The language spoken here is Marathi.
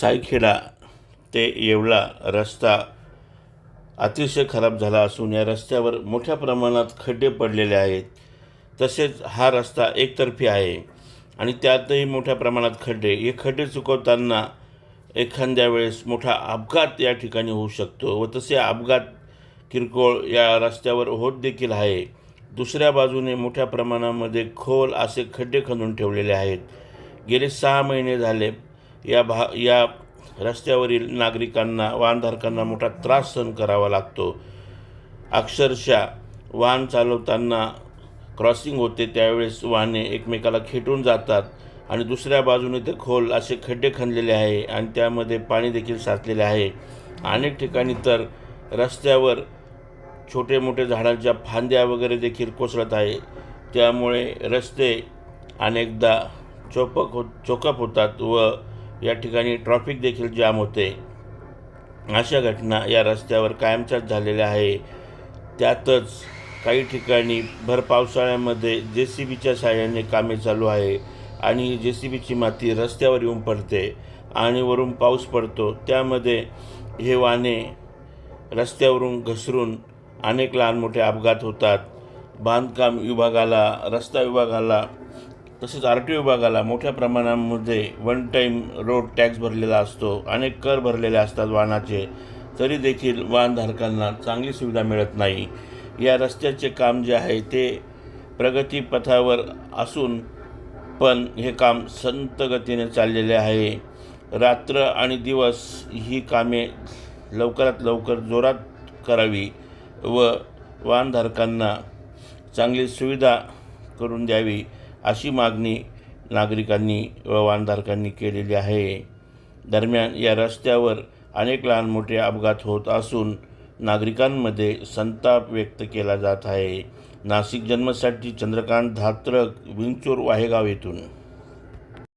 सायखेडा ते येवला रस्ता अतिशय खराब झाला असून या रस्त्यावर मोठ्या प्रमाणात खड्डे पडलेले आहेत. तसेच हा रस्ता एकतर्फी आहे आणि त्यातही मोठ्या प्रमाणात खड्डे. हे खड्डे चुकवताना एखाद्या वेळेस मोठा अपघात या ठिकाणी होऊ शकतो व तसे अपघात किरकोळ या रस्त्यावर होत देखील आहे. दुसऱ्या बाजूने मोठ्या प्रमाणामध्ये खोल असे खड्डे खणून ठेवलेले आहेत. गेले सहा महिने झाले या भा या रस्त्यावरील नागरिकांना वाहनधारकांना मोठा त्रास सहन करावा लागतो. अक्षरशः वाहन चालवताना क्रॉसिंग होते त्यावेळेस वाहने एकमेकाला खेटून जातात आणि दुसऱ्या बाजूने ते खोल असे खड्डे खणलेले आहे आणि त्यामध्ये पाणी देखील साचलेले आहे. अनेक ठिकाणी तर रस्त्यावर छोटे मोठे झाडांच्या फांद्या वगैरे देखील कोसळत आहे. त्यामुळे रस्ते अनेकदा चोपक हो चोकप होतात व या ठिकाणी ट्रॉफिक देखील जाम होते. अशा घटना या रस्त्यावर कायमच्याच झालेल्या आहे. त्यातच काही ठिकाणी भर पावसाळ्यामध्ये जे सी बीच्या साह्याने कामे चालू आहे आणि जे सी बीची माती रस्त्यावर येऊन पडते आणि वरून पाऊस पडतो. त्यामध्ये हे वाहने रस्त्यावरून घसरून अनेक लहान मोठे अपघात होतात. बांधकाम विभागाला रस्ता विभागाला तसेच आर टी विभागाला मोठ्या प्रमाणामध्ये वन टाईम रोड टॅक्स भरलेला असतो. अनेक कर भरलेले असतात वाहनाचे. तरी देखील वाहनधारकांना चांगली सुविधा मिळत नाही. या रस्त्याचे काम जे आहे ते प्रगतीपथावर असून पण हे काम संत गतीने चाललेले आहे. रात्र आणि दिवस ही कामे लवकरात लवकर जोरात करावी व वाहनधारकांना चांगली सुविधा करून द्यावी. अशी मागणी नागरिकांनी व वाहनधारकांनी केलेली आहे. दरम्यान या रस्त्यावर अनेक लहान मोठे अपघात होत असून नागरिकांमध्ये संताप व्यक्त केला जात आहे. नाशिक जन्मसाठी चंद्रकांत धात्रक विंचूर वाहेगाव येथून.